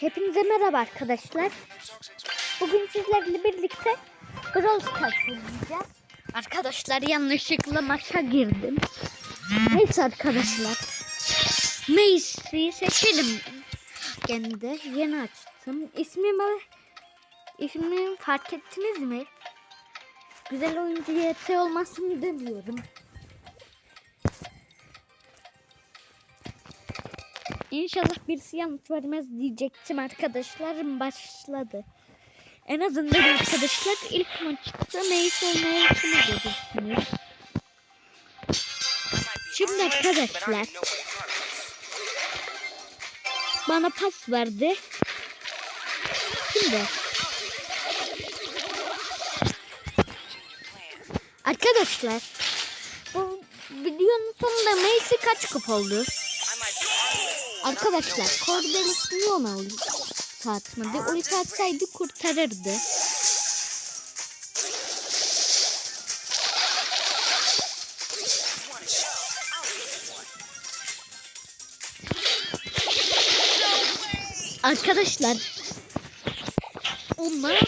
Hepinize merhaba arkadaşlar. Bugün sizlerle birlikte Brawl Stars oynayacağız. Arkadaşlar yanlışlıkla maça girdim. Neyse arkadaşlar. Mace'i seçelim. Gene de yeni açtım. İsmimi, ismimi fark ettiniz mi? Güzel oyuncu YT olmasını demiyorum. İnşallah birisi yanlış vermez diyecektim arkadaşlar başladı. En azından arkadaşlar ilk maçta neyse oynayışını görürsünüz. Şimdi arkadaşlar bana pas verdi. Şimdi arkadaşlar bu videonun sonunda Macy kaç kupa oldu? Arkadaşlar Cordelis niye ona ulti atmadı? Ulti atsaydı kurtarırdı. Arkadaşlar onlar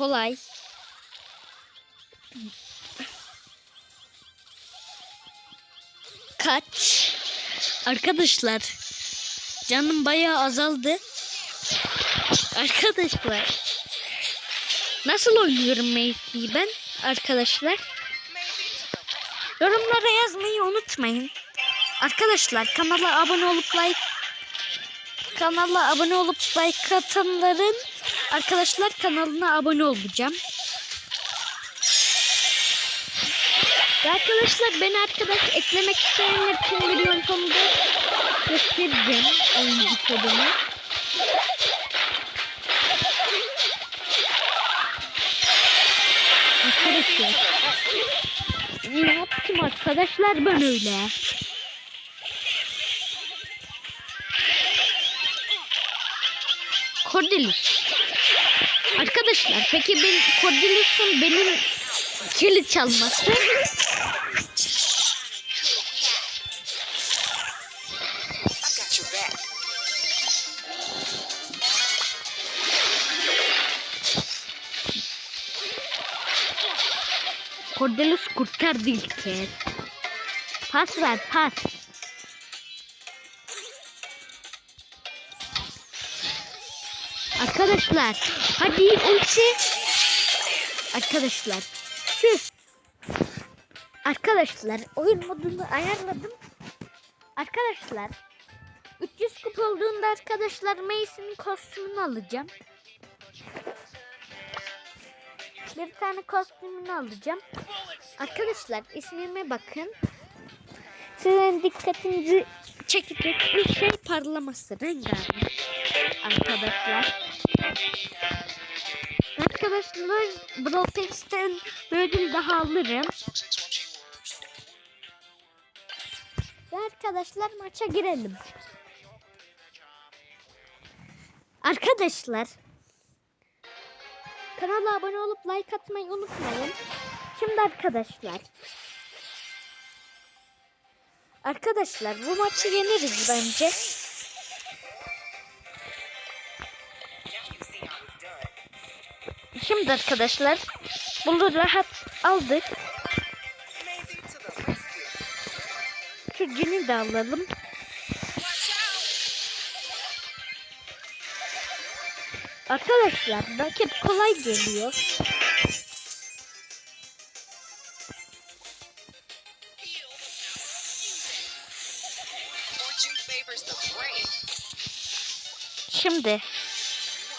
kolay. Kaç? Arkadaşlar canım bayağı azaldı. Arkadaşlar nasıl oynuyorum Macy'yi ben arkadaşlar? Yorumlara yazmayı unutmayın. Arkadaşlar kanala abone olup like kanala abone olup like atanların arkadaşlar kanalına abone olacağım. Ve arkadaşlar beni arkadaş eklemek isteyenler için bir yöntemde göstereceğim oyuncu kodunu. Arkadaşlar ne yaptım arkadaşlar ben öyle? Cordelis. Arkadaşlar peki ben Cordelis'in benim kilit çalması. Cordelis kurtardı ilk kez. Pas ver pas. Arkadaşlar hadi ulti. Arkadaşlar şu Arkadaşlar oyun modunu ayarladım. Arkadaşlar 300 kupa olduğunda arkadaşlar Mace'in kostümünü alacağım. Bir tane kostümünü alacağım. Arkadaşlar ismime bakın. Sizin dikkatinizi çekecek bir şey parlaması rengarenk. Arkadaşlar. Arkadaşlar Brawl Pass'ten böyle daha alırım. Ve arkadaşlar maça girelim. Arkadaşlar kanala abone olup like atmayı unutmayın. Şimdi arkadaşlar Arkadaşlar bu maçı yeniriz bence. Şimdi arkadaşlar bunu rahat aldık. Şu cini de alalım. Arkadaşlar rakip kolay geliyor. Şimdi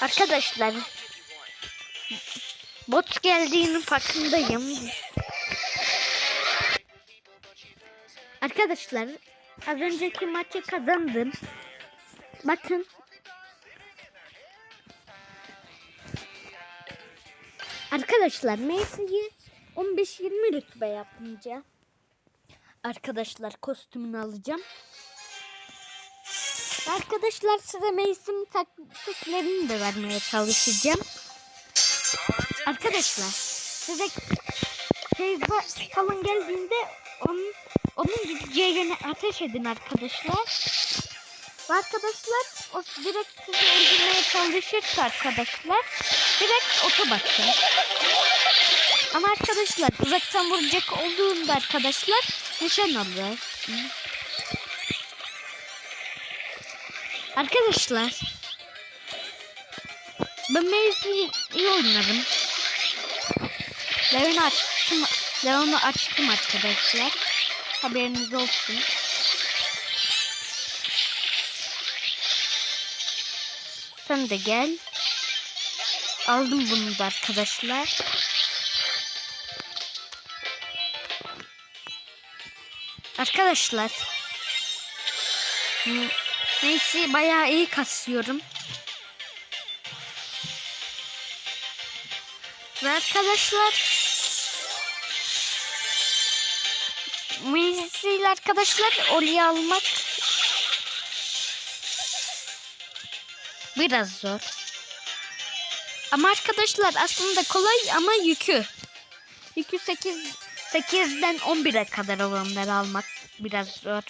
arkadaşlar. Bot geldiğinin farkındayım. Arkadaşlar az önceki maçı kazandım. Bakın. Arkadaşlar Macy'yi 15-20 rütbe yapınca arkadaşlar kostümünü alacağım. Arkadaşlar size mevsim taktiklerini de vermeye çalışacağım. Arkadaşlar size teyze falan geldiğinde onun, onun gideceği yöne ateş edin arkadaşlar. Arkadaşlar o direkt sizi öldürmeye çalışırsa arkadaşlar direkt oto bakın. Ama arkadaşlar uzaktan vuracak olduğunda arkadaşlar nişan alır. Arkadaşlar ben mevziyi iyi oynarım. Leon'u açtım. Leon'u açtım arkadaşlar. Haberiniz olsun. Sen de gel. Aldım bunu da arkadaşlar. Arkadaşlar. Neyse bayağı iyi kasıyorum. Ve arkadaşlar Meclisiyle arkadaşlar Oli almak biraz zor. Ama arkadaşlar aslında kolay ama yükü. Yükü 8 8'den 11'e kadar olanları almak biraz zor.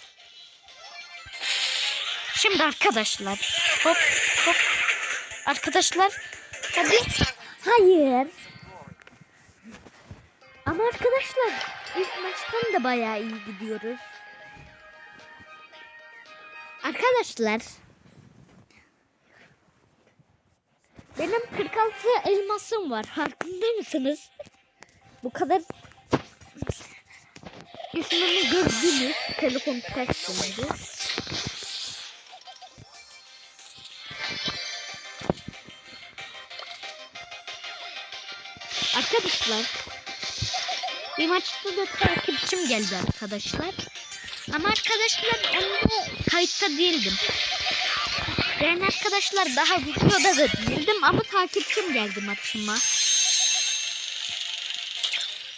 Şimdi arkadaşlar hop hop arkadaşlar hadi hayır ama arkadaşlar ilk maçtan da bayağı iyi gidiyoruz. Arkadaşlar benim 46 elmasım var. Farkında mısınız? Bu kadar ismini gördünüz. Telefon ters döndü. Arkadaşlar bir maçta da takipçim geldi arkadaşlar. Ama arkadaşlar onda kayıtta değildim. Ben arkadaşlar daha videoda da değildim ama takipçim geldi maçıma.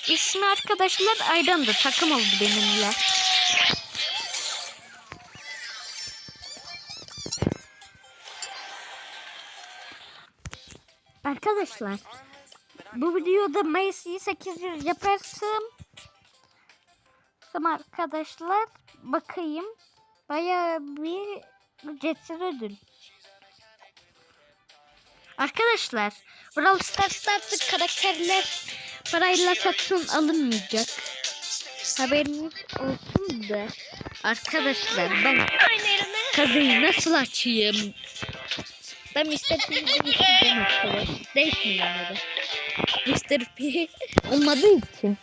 İsmi arkadaşlar Ayran'dı. Takım oldu benimle. Arkadaşlar bu videoda Mayıs'ı 800 yaparsam Tamam arkadaşlar bakayım bayağı bir ücretsiz ödül. Arkadaşlar Brawl Stars'ta artık karakterler parayla satın alınmayacak. Haberiniz olsun da. Arkadaşlar ben kazıyı nasıl açayım? Ben Mr. P'yi istediğim arkadaş. Değişmiyor Mr. P olmadığı için.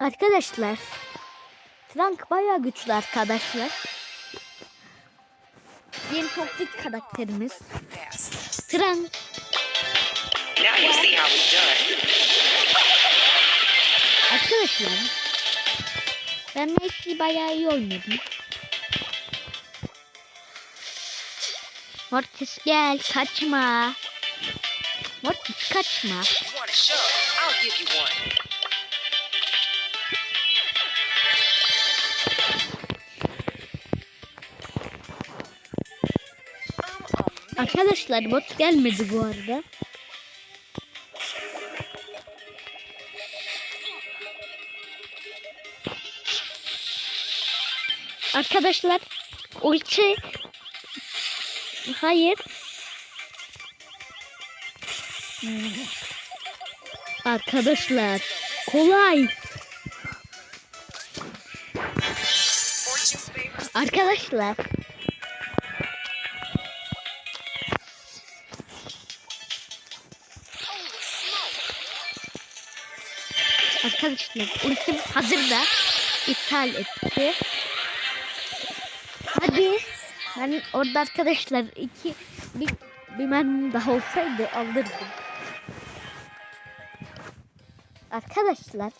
Arkadaşlar Frank bayağı güçlü arkadaşlar. Yeni toksik karakterimiz. Frank arkadaşlar. Ben Messi bayağı iyi oynadım. Mortis gel kaçma. Mortis kaçma. Arkadaşlar bot gelmedi bu arada. Arkadaşlar ulti Hayır. Arkadaşlar kolay. Arkadaşlar. Arkadaşlar ultim hazır da iptal etti. Hadi. Ben orada arkadaşlar iki bir, bir mermim daha olsaydı alırdım. Arkadaşlar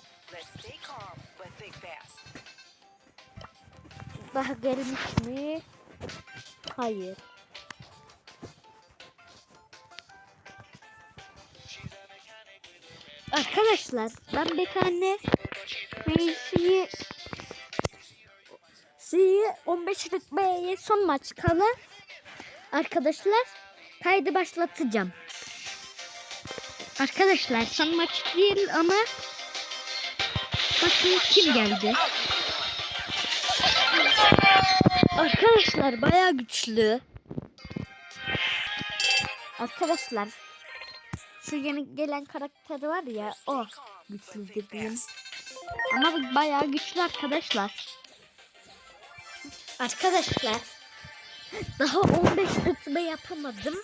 daha gelmiş mi? Hayır. Arkadaşlar ben bir tane Meysi'yi Si'yi 15 rütbeye son maç kala arkadaşlar kaydı başlatacağım. Arkadaşlar son maç değil ama bakın kim geldi. Arkadaşlar bayağı güçlü. Arkadaşlar şu yeni gelen karakter var ya o güçlü dediğim. Ama bu bayağı güçlü arkadaşlar. Arkadaşlar daha 15 rütbe yapamadım.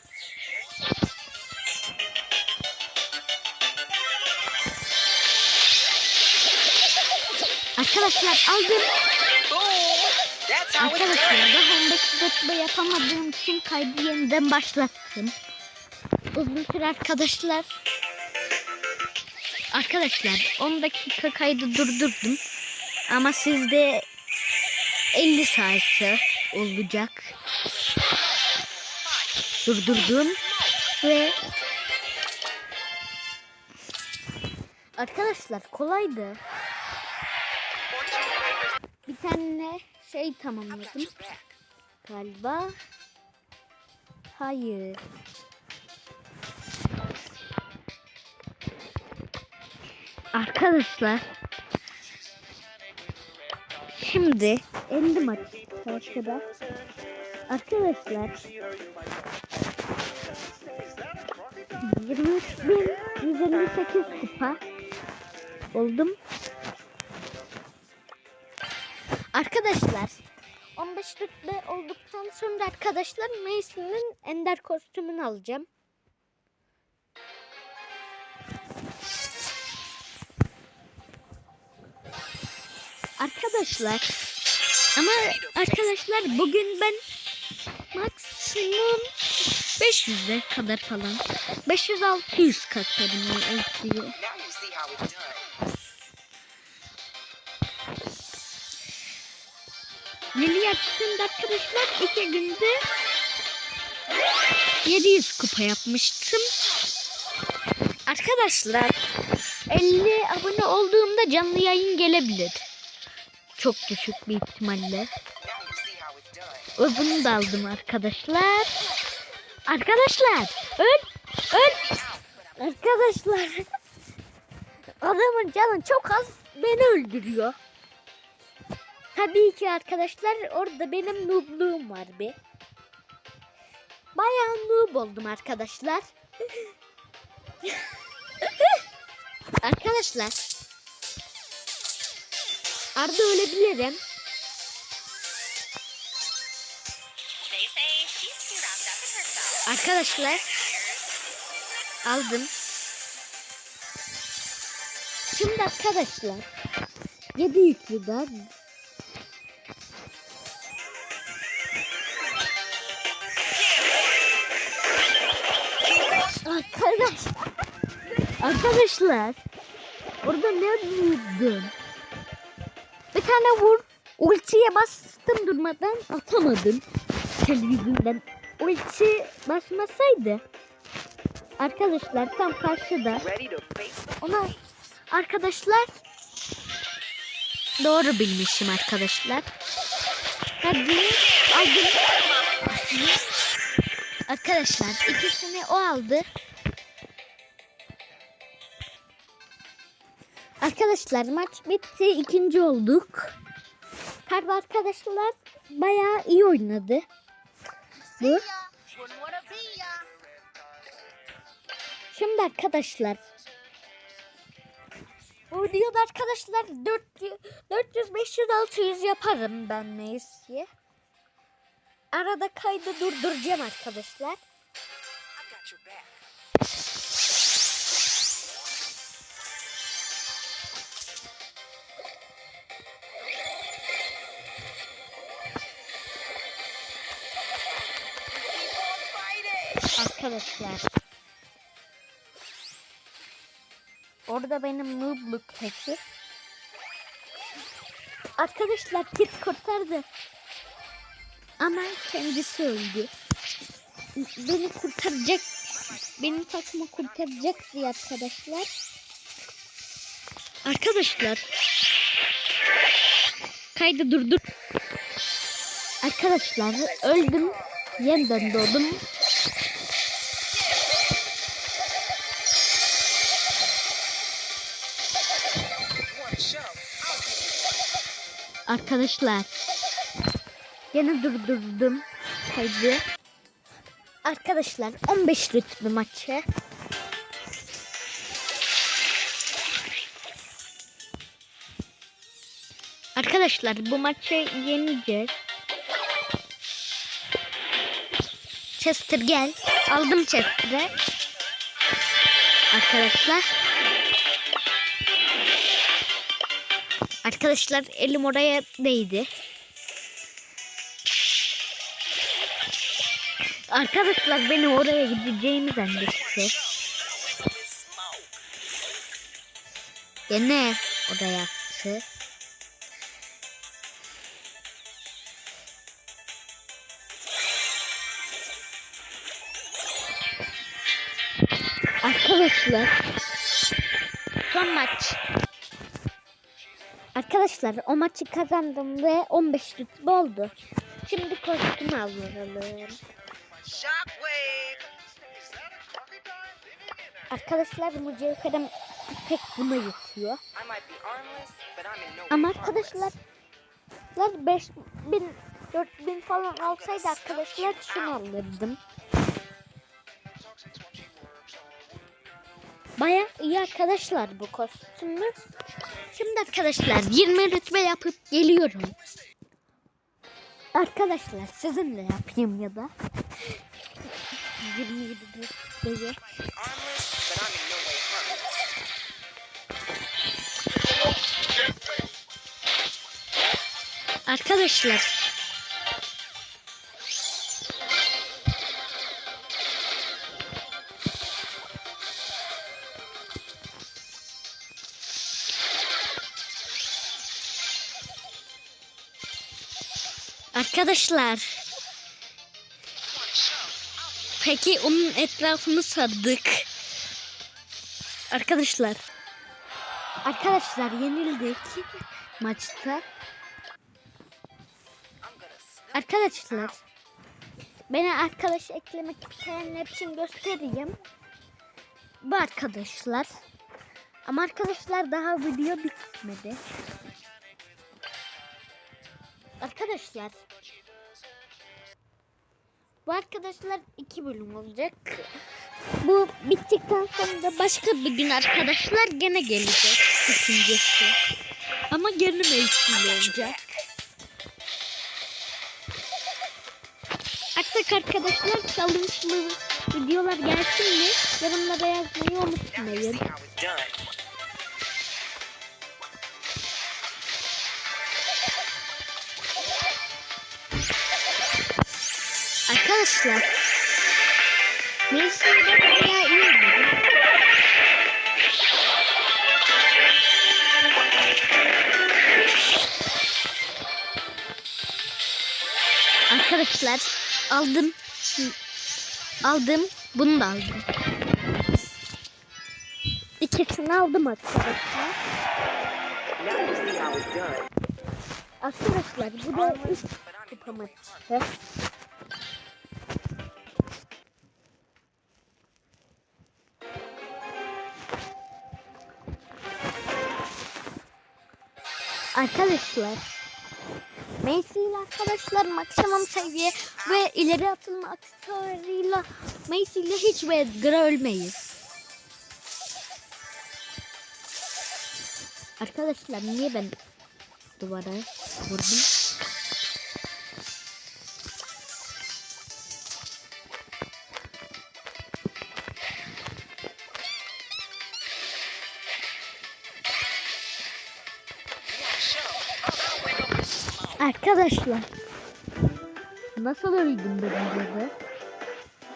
Arkadaşlar aldım. Arkadaşlar daha 15 rütbe yapamadığım için kaydı yeniden başlattım. Uzun süre arkadaşlar. Arkadaşlar 10 dakika kaydı durdurdum. Ama sizde 50 sayısı olacak. Durdurdum ve Arkadaşlar kolaydı. Bir tane şey tamamladım galiba. Hayır. Arkadaşlar. Şimdi 50 maç arkada. Arkadaşlar. 23.158 kupa oldum. Arkadaşlar 15 rütbe olduktan sonra arkadaşlar Mason'ın ender kostümünü alacağım. Arkadaşlar ama arkadaşlar bugün ben maksimum 500'e kadar falan 500-600 katladım yani LC'yi. Now you see how it's done. Lili açtığımda arkadaşlar iki günde 700 kupa yapmıştım. Arkadaşlar 50 abone olduğumda canlı yayın gelebilir. Çok düşük bir ihtimalle. Ve bunu da aldım arkadaşlar. Arkadaşlar öl öl. Arkadaşlar adamın canı çok az beni öldürüyor. Tabii ki arkadaşlar orada benim noobluğum var bir. Bayağı noob oldum arkadaşlar. arkadaşlar. İn herself. Arkadaşlar aldım. Şimdi arkadaşlar 7 yüklü daha Arkadaş Arkadaşlar Orada ne vurdun? Tane vur. Ultiye bastım durmadan. Atamadım. Televizyondan Ulti basmasaydı. Arkadaşlar tam karşıda. Ona arkadaşlar. Doğru bilmişim arkadaşlar. Hadi. Aldım Arkadaşlar ikisini o aldı Arkadaşlar maç bitti ikinci olduk Tabi arkadaşlar bayağı iyi oynadı Bu Şimdi arkadaşlar bu videoda arkadaşlar 400, 400 500 600 yaparım ben Messi. Arada kaydı durduracağım arkadaşlar. Arkadaşlar. Orada benim noobluk peki. Arkadaşlar kit kurtardı. Ama kendisi öldü. Beni kurtaracak. Benim takımı kurtaracak diye arkadaşlar. Arkadaşlar. Kaydı durdur. Arkadaşlar öldüm. Yeniden doğdum. Arkadaşlar. Yine durdurdum kaydı. Arkadaşlar 15 rütbe maçı. Arkadaşlar bu maçı yeneceğiz. Chester gel. Aldım Chester'ı. Arkadaşlar. Arkadaşlar elim oraya değdi. Arkadaşlar beni oraya gideceğimi zannetti. Gene oraya attı. Arkadaşlar son maç. Arkadaşlar o maçı kazandım ve 15 rütbe oldu. Şimdi kostüm alalım. Arkadaşlar mücevherim pek buna yetiyor. Ama arkadaşlar 5000 4000 falan olsaydı arkadaşlar şunu alırdım. Baya iyi arkadaşlar bu kostümü. Şimdi arkadaşlar 20 rütbe yapıp geliyorum. Arkadaşlar sizinle yapayım ya da 27 rütbeyi. Arkadaşlar Arkadaşlar Peki onun etrafını sardık. Arkadaşlar Arkadaşlar yenildik maçta. Arkadaşlar beni arkadaş eklemek isteyenler için göstereyim. Bu arkadaşlar. Ama arkadaşlar daha video bitmedi. Arkadaşlar. Bu arkadaşlar iki bölüm olacak. Bu bittikten sonra da başka bir gün arkadaşlar gene gelecek ikincisi. Ama gene mevsimli olacak. Artık arkadaşlar challenge'lı videolar gelsin mi? Yorumlara yazmayı unutmayın. Arkadaşlar. Mevsimde bayağı iyi. Arkadaşlar aldım. Aldım. Bunu da aldım. İkisini aldım arkadaşlar. Arkadaşlar bu da üst But Arkadaşlar Messi ile arkadaşlar maksimum seviye ve ileri atılma aksesuarıyla Messi ile hiç ve Edgar'a ölmeyiz. Arkadaşlar niye ben duvara vurdum? Arkadaşlar. Nasıl öldüm ben burada?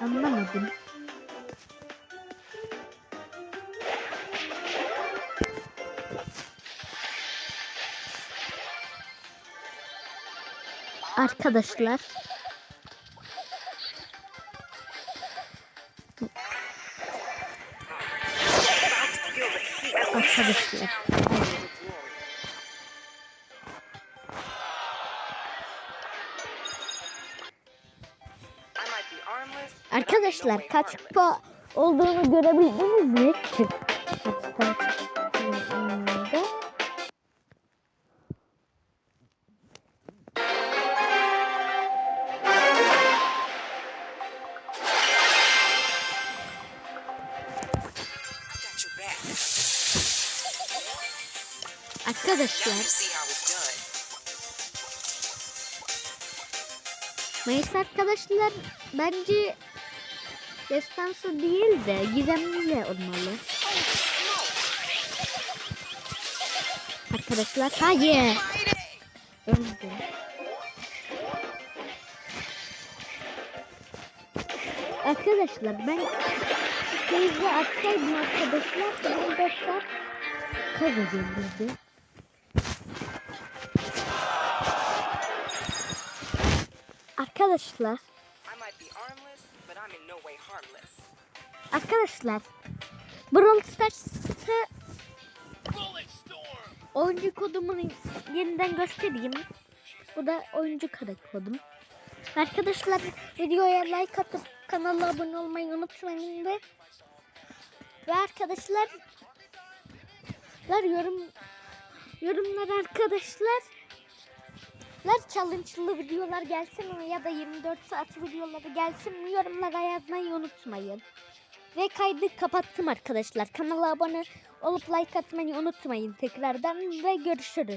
Anlamadım. Arkadaşlar. Arkadaşlar kaç kupa olduğunu görebildiniz mi? Çık. Arkadaşlar. Mayıs arkadaşlar bence destansı değil de gizemli olmalı. Arkadaşlar hayır. Öldü. Arkadaşlar ben teyze atsaydım arkadaşlar 24 saat kazanırdı. Arkadaşlar I might be armless, but I'm in no way harmless. Arkadaşlar Brawl Stars'ı oyuncu kodumu yeniden göstereyim. Bu da oyuncu kare kodum. Arkadaşlar videoya like atıp kanala abone olmayı unutmayın ve ve arkadaşlar lar yorum yorumlar arkadaşlar lar challenge'lı videolar gelsin mi ya da 24 saat videoları gelsin mi yorumlara yazmayı unutmayın. Ve kaydı kapattım arkadaşlar. Kanala abone olup like atmayı unutmayın tekrardan ve görüşürüz.